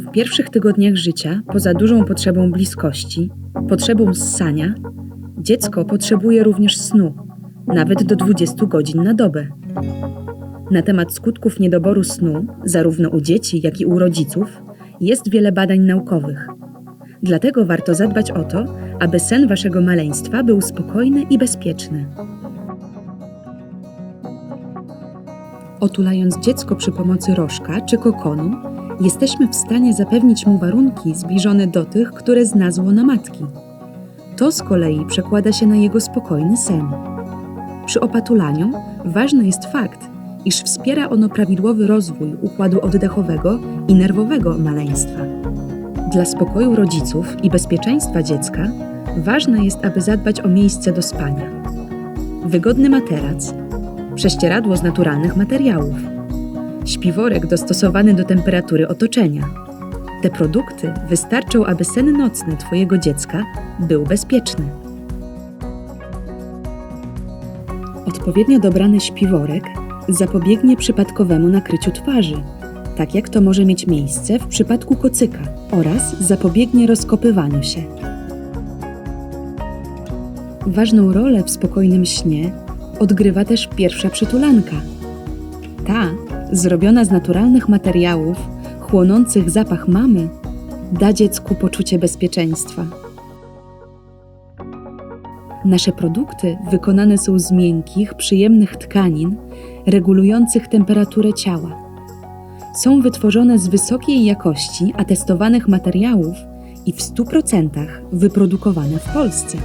W pierwszych tygodniach życia, poza dużą potrzebą bliskości, potrzebą ssania, dziecko potrzebuje również snu, nawet do 20 godzin na dobę. Na temat skutków niedoboru snu, zarówno u dzieci, jak i u rodziców, jest wiele badań naukowych. Dlatego warto zadbać o to, aby sen waszego maleństwa był spokojny i bezpieczny. Otulając dziecko przy pomocy rożka czy kokonu, jesteśmy w stanie zapewnić mu warunki zbliżone do tych, które zna łona matki. To z kolei przekłada się na jego spokojny sen. Przy opatulaniu ważny jest fakt, iż wspiera ono prawidłowy rozwój układu oddechowego i nerwowego maleństwa. Dla spokoju rodziców i bezpieczeństwa dziecka ważne jest, aby zadbać o miejsce do spania. Wygodny materac, prześcieradło z naturalnych materiałów, śpiworek dostosowany do temperatury otoczenia. Te produkty wystarczą, aby sen nocny Twojego dziecka był bezpieczny. Odpowiednio dobrany śpiworek zapobiegnie przypadkowemu nakryciu twarzy, tak jak to może mieć miejsce w przypadku kocyka, oraz zapobiegnie rozkopywaniu się. Ważną rolę w spokojnym śnie odgrywa też pierwsza przytulanka. Ta, zrobiona z naturalnych materiałów, chłonących zapach mamy, da dziecku poczucie bezpieczeństwa. Nasze produkty wykonane są z miękkich, przyjemnych tkanin, regulujących temperaturę ciała. Są wytworzone z wysokiej jakości atestowanych materiałów i w 100% wyprodukowane w Polsce.